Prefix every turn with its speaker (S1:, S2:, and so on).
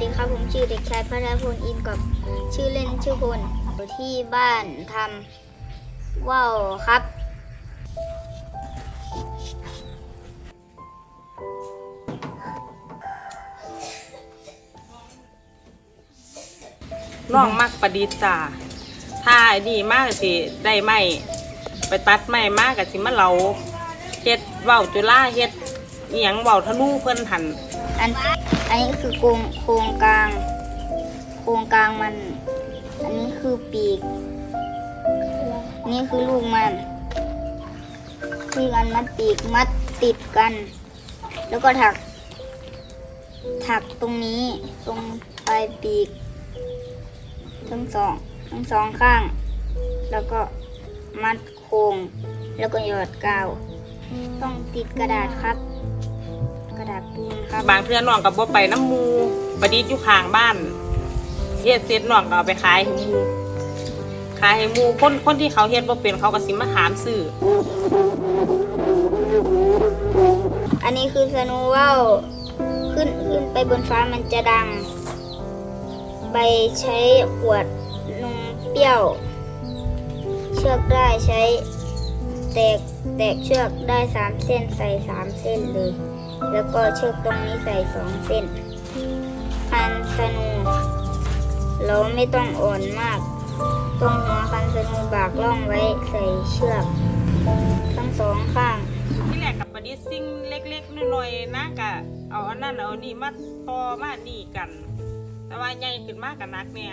S1: ดีครับผมชื่อเด็กชายพัทรพลอินกับชื่อเล่นชื่อพลอยู่ที่บ้านทำว่าวครับ
S2: น้องมักประดิษฐ์จ้าถ้าไอ้นี่มากสิได้ไม้ไปตัดไม้มากกับสิมาเหลาเฮ็ดว้าวจุฬาเฮ็ด เอียงเว้าทะนูเพิ่นหัน
S1: อันอันนี้คือโครงโครงกลาง โครงกลางมัน อันนี้คือปีก นี่คือลูกมันที่กันมัดปีกมัดติดกัน แล้วก็ถัก ถักตรงนี้ตรงปลายปีก ทั้งสองทั้งสองข้าง แล้วก็มัดโครงแล้วก็หยอดกาว ต้องติดกระดาษครับ กระดาษปูนครับ
S2: บางเทื่อน้องก็บ่ไปน้ำหมูประดิษฐ์อยู่ข้างบ้านเฮ็ดเสร็จน้องก็เอาไปขายให้หมูขายให้หมูคนคนที่เขาเฮ็ดบ่เป็นเขาก็สิมาถามซื้อ
S1: อันนี้คือสโนว์ว่าวขึ้นขึ้นไปบนฟ้ามันจะดังไปใช้ขวดนมเปรี้ยว เชือกได้ใช้ แตกแตกเชือกได้สามเส้นใส่สามเส้นเลย แล้วก็เชือกตรงนี้ใส่สองเส้นคันสนูเราไม่ต้องอ่อนมาก ตรงหัวคันสนูบากล่องไว้ใส่เชือก ทั้งสองข้าง
S2: ที่แรกกับประดิษฐ์สิ่งเล็กๆน้อยๆนะกะเอาอันนั้นเอานี่มาต่อมานี่กัน แต่ว่าใหญ่ขึ้นมากกับนักเนี่ย